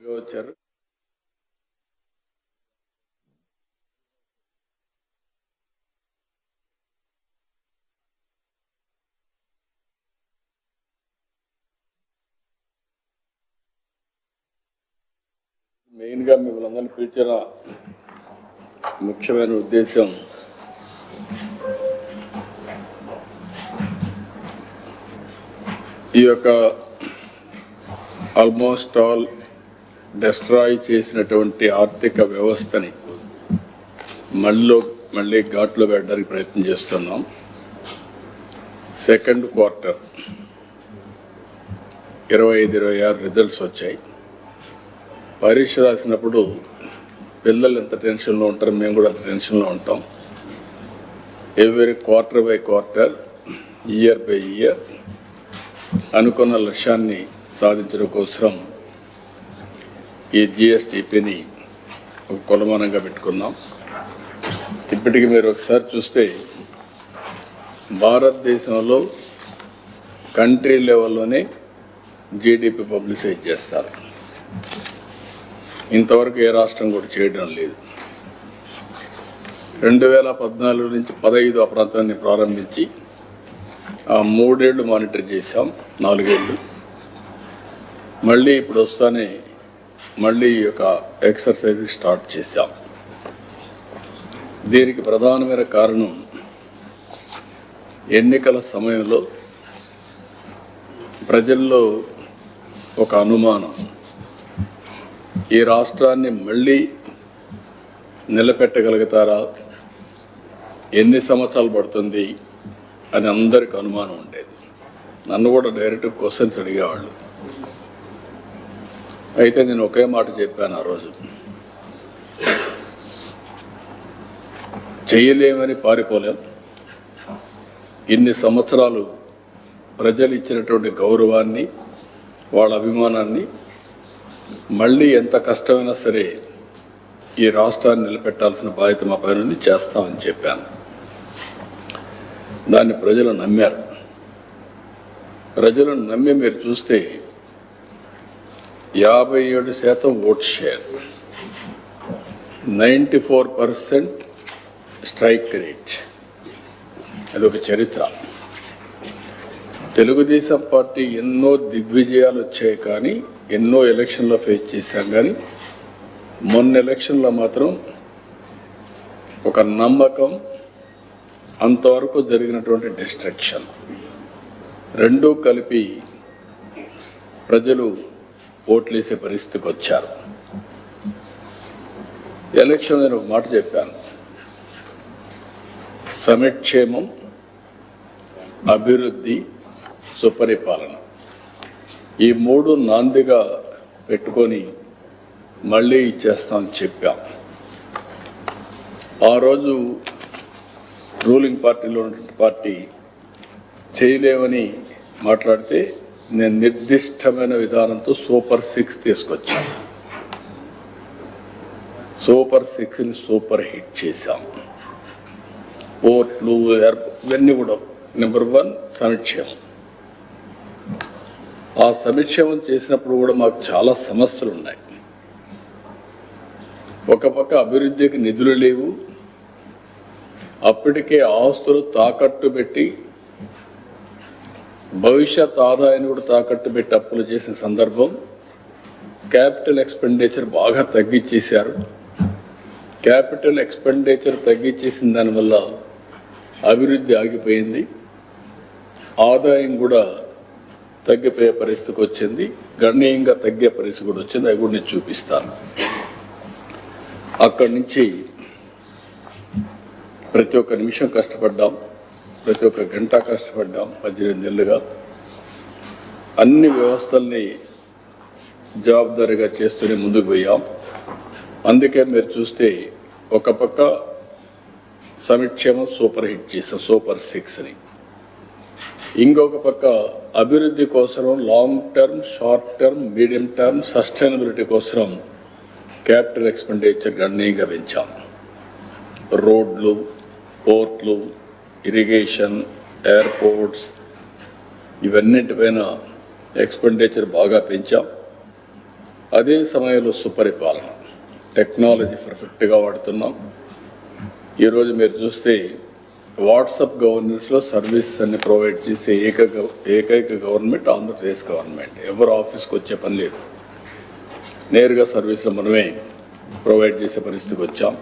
వచ్చారు. మెయిన్గా మిమ్మల్ని అందరినీ పిలిచిన ముఖ్యమైన ఉద్దేశం ఈ యొక్క ఆల్మోస్ట్ ఆల్ డెస్ట్రాయ్ చేసినటువంటి ఆర్థిక వ్యవస్థని మళ్ళీ మళ్ళీ ఘాట్లో పెట్టడానికి ప్రయత్నం చేస్తున్నాం. సెకండ్ క్వార్టర్ ఇరవై ఐదు ఇరవై ఆరు రిజల్ట్స్ వచ్చాయి. పరీక్ష రాసినప్పుడు పిల్లలు ఎంత టెన్షన్లో ఉంటారో మేము కూడా అంత టెన్షన్లో ఉంటాం. Every quarter by quarter year by year అనుకున్న లక్ష్యాన్ని సాధించడం కోసం ఈ జిఎస్టిపిని ఒక కొలమానంగా పెట్టుకున్నాం ఇప్పటికి మీరు ఒకసారి చూస్తే భారతదేశంలో కంట్రీ లెవెల్లోనే జీడిపి పబ్లిసైజ్ చేస్తారు. ఇంతవరకు ఏ రాష్ట్రం కూడా చేయడం లేదు. రెండు వేల పద్నాలుగు నుంచి పదహైదు ఆ ప్రాంతాన్ని ప్రారంభించి ఆ మూడేళ్ళు మానిటర్ చేశాం నాలుగేళ్ళు మళ్ళీ ఇప్పుడు వస్తానే మళ్ళీ ఈ యొక్క ఎక్సర్సైజ్ స్టార్ట్ చేశాం. దీనికి ప్రధానమైన కారణం ఎన్నికల సమయంలో ప్రజల్లో ఒక అనుమానం. ఈ రాష్ట్రాన్ని మళ్ళీ నిలబెట్టగలుగుతారా? ఎన్ని సంవత్సరాలు పడుతుంది? అని అందరికి అనుమానం ఉండేది. నన్ను కూడా డైరెక్ట్ క్వశ్చన్స్ అడిగేవాళ్ళు. అయితే నేను ఒకే మాట చెప్పాను ఆ రోజు. చేయలేమని పారిపోలేం. ఇన్ని సంవత్సరాలు ప్రజలు ఇచ్చినటువంటి గౌరవాన్ని వాళ్ళ అభిమానాన్ని మళ్ళీ ఎంత కష్టమైనా సరే ఈ రాష్ట్రాన్ని నిలబెట్టాల్సిన బాధ్యత మా పైన చేస్తామని చెప్పాను. దాన్ని ప్రజలు నమ్మారు. ప్రజలను నమ్మి మీరు చూస్తే యాభై ఏడు శాతం vote share. Ninety four percent strike rate. అదొక చరిత్ర. తెలుగుదేశం పార్టీ ఎన్నో దిగ్విజయాలు వచ్చాయి కానీ ఎన్నో ఎలక్షన్లో ఫేస్ చేశాం కానీ మొన్న ఎలక్షన్లో మాత్రం ఒక నమ్మకం అంతవరకు జరిగినటువంటి డిస్ట్రక్షన్. రెండూ కలిపి ప్రజలు ఓట్లేసే పరిస్థితికి వచ్చారు. ఎలక్షన్ నేను ఒక మాట చెప్పాను. సమక్షేమం అభివృద్ధి సుపరిపాలన. ఈ మూడు నాందిగా పెట్టుకొని మళ్ళీ ఇచ్చేస్తామని చెప్పాం ఆ రోజు రూలింగ్ పార్టీలో ఉన్నటువంటి పార్టీ చేయలేమని మాట్లాడితే నేను నిర్దిష్టమైన విధానంతో సూపర్ సిక్స్ తీసుకొచ్చాను. సూపర్ సిక్స్ని సూపర్ హిట్ చేశాం. పోర్ట్లు ఎయిర్ ఇవన్నీ కూడా నెంబర్ వన్ సంక్షేమం ఆ సంక్షేమం చేసినప్పుడు కూడా మాకు చాలా సమస్యలు ఉన్నాయి. ఒక పక్క అభివృద్ధికి నిధులు లేవు. అప్పటికే ఆస్తులు తాకట్టు పెట్టి భవిష్యత్ ఆదాయాన్ని కూడా తాకట్టు పెట్టి అప్పులు చేసిన సందర్భం క్యాపిటల్ ఎక్స్పెండిచర్ బాగా తగ్గించేశారు క్యాపిటల్ ఎక్స్పెండిచర్ తగ్గించేసిన దానివల్ల అభివృద్ధి ఆగిపోయింది. ఆదాయం కూడా తగ్గిపోయే పరిస్థితికి వచ్చింది. గణనీయంగా తగ్గే పరిస్థితి కూడా వచ్చింది. అవి కూడా నేను చూపిస్తాను. అక్కడి నుంచి ప్రతి ఒక్క నిమిషం కష్టపడ్డాం. ప్రతి ఒక్క గంట కష్టపడ్డాం పద్దెనిమిది నెలలుగా. అన్ని వ్యవస్థల్ని జవాబుదారీగా చేస్తూనే ముందుకు పోయాం. అందుకే మీరు చూస్తే ఒక పక్క సమిక్షేమం సూపర్ హిట్ చేసాం సూపర్ సిక్స్ని ఇంకొక పక్క అభివృద్ధి కోసం long term short term medium term sustainability కోసం క్యాపిటల్ ఎక్స్పెండిచర్ గణనీయంగా పెంచాం. రోడ్లు పోర్ట్లు ఇరిగేషన్ ఎయిర్పోర్ట్స్ ఇవన్నిటిపైన ఎక్స్పెండిచర్ బాగా పెంచాం. అదే సమయంలో సుపరిపాలన టెక్నాలజీ పర్ఫెక్ట్గా వాడుతున్నాం. ఈరోజు మీరు చూస్తే వాట్సాప్ గవర్నెన్స్లో సర్వీస్ అన్ని ప్రొవైడ్ చేసే ఏక ఏకైక గవర్నమెంట్ ఆంధ్రప్రదేశ్ గవర్నమెంట్. ఎవరు ఆఫీస్కి వచ్చే పని లేదు. నేరుగా సర్వీసులు మనమే ప్రొవైడ్ చేసే పరిస్థితికి వచ్చాం.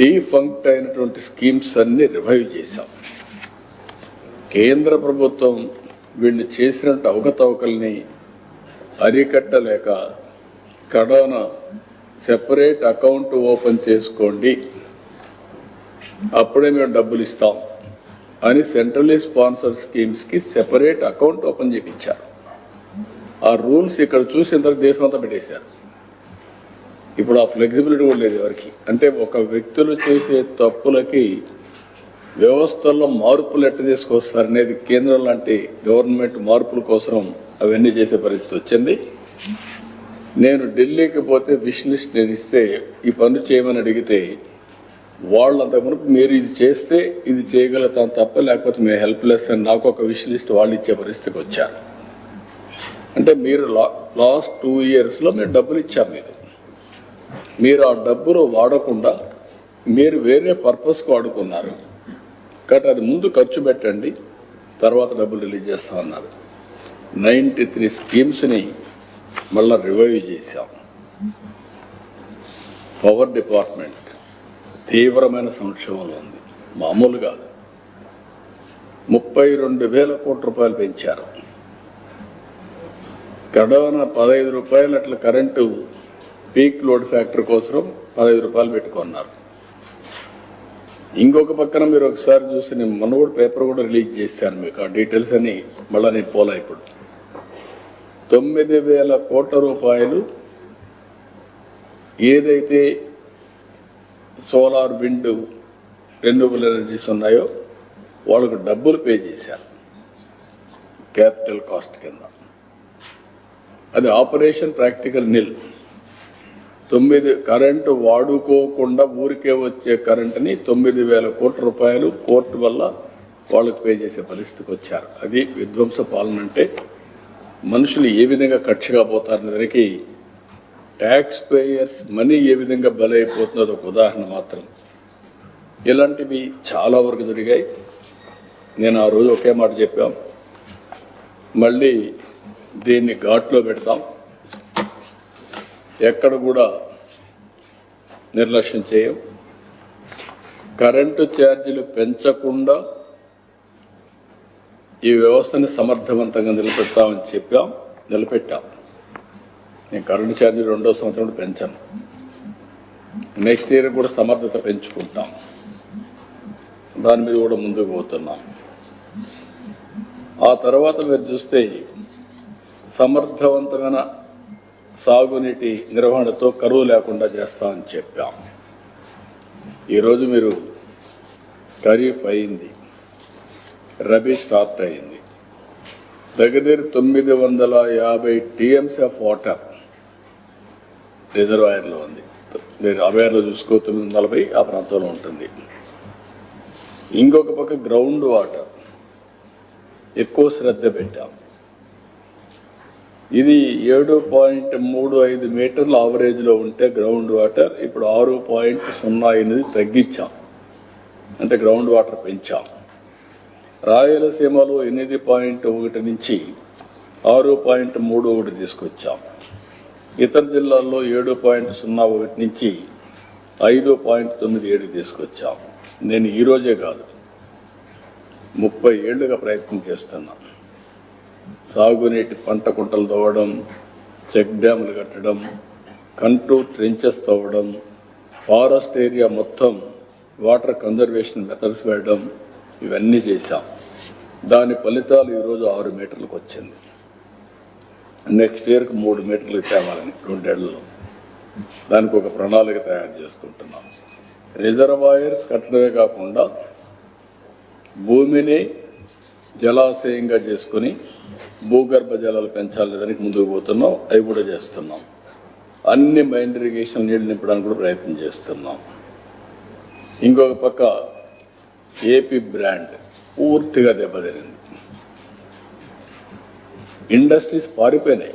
డీఫంక్ట్ అయినటువంటి స్కీమ్స్ అన్ని రివైవ్ చేశాం. కేంద్ర ప్రభుత్వం వీళ్ళు చేసినట్టు అవకతవకల్ని అరికట్టలేక కరోనా సెపరేట్ అకౌంట్ ఓపెన్ చేసుకోండి అప్పుడే మేము డబ్బులు ఇస్తాం అని సెంట్రలీ స్పాన్సర్ స్కీమ్స్కి సెపరేట్ అకౌంట్ ఓపెన్ చేయించారు ఆ రూల్స్ ఇక్కడ చూసిన తర్వాత దేశం అంతా పెట్టేశారు. ఇప్పుడు ఆ ఫ్లెక్సిబిలిటీ కూడా లేదు ఎవరికి. అంటే ఒక వ్యక్తులు చేసే తప్పులకి వ్యవస్థల్లో మార్పులు ఎట్ట తీసుకొస్తారు అనేది కేంద్రం లాంటి గవర్నమెంట్ మార్పుల కోసం అవన్నీ చేసే పరిస్థితి వచ్చింది. నేను ఢిల్లీకి పోతే విష్ లిస్ట్ నేను ఇస్తే ఈ పనులు చేయమని అడిగితే వాళ్ళు అంతకుముందు మీరు ఇది చేస్తే ఇది చేయగలుగుతాం తప్ప లేకపోతే మేము హెల్ప్లెస్ అని నాకు ఒక విష్ లిస్ట్ వాళ్ళు ఇచ్చే పరిస్థితికి వచ్చారు. అంటే మీరు లా లాస్ట్ టూ ఇయర్స్లో మేము డబ్బులు ఇచ్చాం మీరు మీరు ఆ డబ్బులు వాడకుండా మీరు వేరే పర్పస్కి వాడుకున్నారు. కాబట్టి అది ముందు ఖర్చు పెట్టండి తర్వాత డబ్బులు రిలీజ్ చేస్తా ఉన్నారు నైంటీ త్రీ స్కీమ్స్ని మళ్ళీ రివైవ్ చేశాం. పవర్ డిపార్ట్మెంట్ తీవ్రమైన సంక్షోభంలో ఉంది. మామూలు కాదు. ముప్పై రెండు వేల కోట్ల రూపాయలు పెంచారు. కరోనా పదహైదు రూపాయలు అట్లా కరెంటు పీక్ లోడ్ ఫ్యాక్టర్ కోసం పదహైదు రూపాయలు పెట్టుకున్నారు. ఇంకొక పక్కన మీరు ఒకసారి చూసి నేను మొన్న కూడా పేపర్ కూడా రిలీజ్ చేశాను మీకు. ఆ డీటెయిల్స్ అని మళ్ళీ నేను పోలా ఇప్పుడు. తొమ్మిది వేల కోట్ల రూపాయలు ఏదైతే సోలార్ విండ్ రెన్యూబుల్ ఎనర్జీస్ ఉన్నాయో వాళ్ళకు డబ్బులు పే చేశారు. క్యాపిటల్ కాస్ట్ కింద. అది ఆపరేషన్ ప్రాక్టికల్ నిల్. తొమ్మిది కరెంటు వాడుకోకుండా ఊరికే వచ్చే కరెంటుని తొమ్మిది వేల కోట్ల రూపాయలు కోర్టు వల్ల వాళ్ళకు పే చేసే పరిస్థితికి వచ్చారు. అది విధ్వంస పాలన అంటే మనుషులు ఏ విధంగా ఖర్చుగా పోతారనేదానికి ట్యాక్స్ పేయర్స్ మనీ ఏ విధంగా బలైపోతుందో ఒక ఉదాహరణ మాత్రం. ఇలాంటివి చాలా వరకు జరిగాయి. నేను ఆ రోజు ఒకే మాట చెప్పాం. మళ్ళీ దీన్ని ఘాట్లో పెడతాం. ఎక్కడ కూడా నిర్లక్ష్యం చేయం కరెంటు ఛార్జీలు పెంచకుండా ఈ వ్యవస్థని సమర్థవంతంగా నిలబెడతామని చెప్పాం నిలబెట్టాం. నేను కరెంటు ఛార్జీలు రెండో సంవత్సరం కూడా పెంచాను. నెక్స్ట్ ఇయర్ కూడా సమర్థత పెంచుకుంటాం. దాని మీద కూడా ముందుకు పోతున్నాం. ఆ తర్వాత మీరు చూస్తే సమర్థవంతమైన సాగునీటి నిర్వహణతో కరువు లేకుండా చేస్తామని చెప్పాం. ఈరోజు మీరు ఖరీఫ్ అయింది రబీ స్టార్ట్ అయింది. దగ్గర తొమ్మిది వందల యాభై టీఎంసీ ఆఫ్ వాటర్ రిజర్వాయర్లో ఉంది. మీరు అవేర్లో చూసుకో తొమ్మిది నలభై ఆ ప్రాంతంలో ఉంటుంది. ఇంకొక పక్క గ్రౌండ్ వాటర్ ఎక్కువ శ్రద్ధ పెట్టాం. ఇది ఏడు పాయింట్ మూడు ఐదు మీటర్ల ఆవరేజ్లో ఉంటే గ్రౌండ్ వాటర్ ఇప్పుడు ఆరు పాయింట్ సున్నా ఎనిమిది తగ్గించాం. అంటే గ్రౌండ్ వాటర్ పెంచాం. రాయలసీమలో ఎనిమిది పాయింట్ ఒకటి నుంచి ఆరు పాయింట్ మూడు ఒకటి తీసుకొచ్చాం. ఇతర జిల్లాల్లో ఏడు పాయింట్ సున్నా ఒకటి నుంచి ఐదు పాయింట్ తొమ్మిది ఏడు తీసుకొచ్చాం. నేను ఈరోజే కాదు ముప్పై ఏళ్ళుగా ప్రయత్నం చేస్తున్నాను సాగునీటి పంట కుంటలు తవ్వడం చెక్ డ్యాములు కట్టడం కంటూర్ ట్రెంచెస్ తవ్వడం ఫారెస్ట్ ఏరియా మొత్తం వాటర్ కన్జర్వేషన్ మెథడ్స్ వేయడం ఇవన్నీ చేశాం. దాని ఫలితాలు ఈరోజు ఆరు మీటర్లకు వచ్చింది. నెక్స్ట్ ఇయర్కి మూడు మీటర్లకు తేవాలని రెండేళ్ళలో. దానికి ఒక ప్రణాళిక తయారు చేసుకుంటున్నాం. రిజర్వాయర్స్ కట్టడమే కాకుండా భూమిని జలాశయంగా చేసుకుని భూగర్భ జలాలు పెంచాలి దానికి ముందుకు పోతున్నాం. అవి కూడా చేస్తున్నాం. అన్ని మైండ్ ఇరిగేషన్ నీళ్ళు నింపడానికి కూడా ప్రయత్నం చేస్తున్నాం. ఇంకొక పక్క ఏపీ బ్రాండ్ పూర్తిగా దెబ్బతినింది. ఇండస్ట్రీస్ పారిపోయినాయి.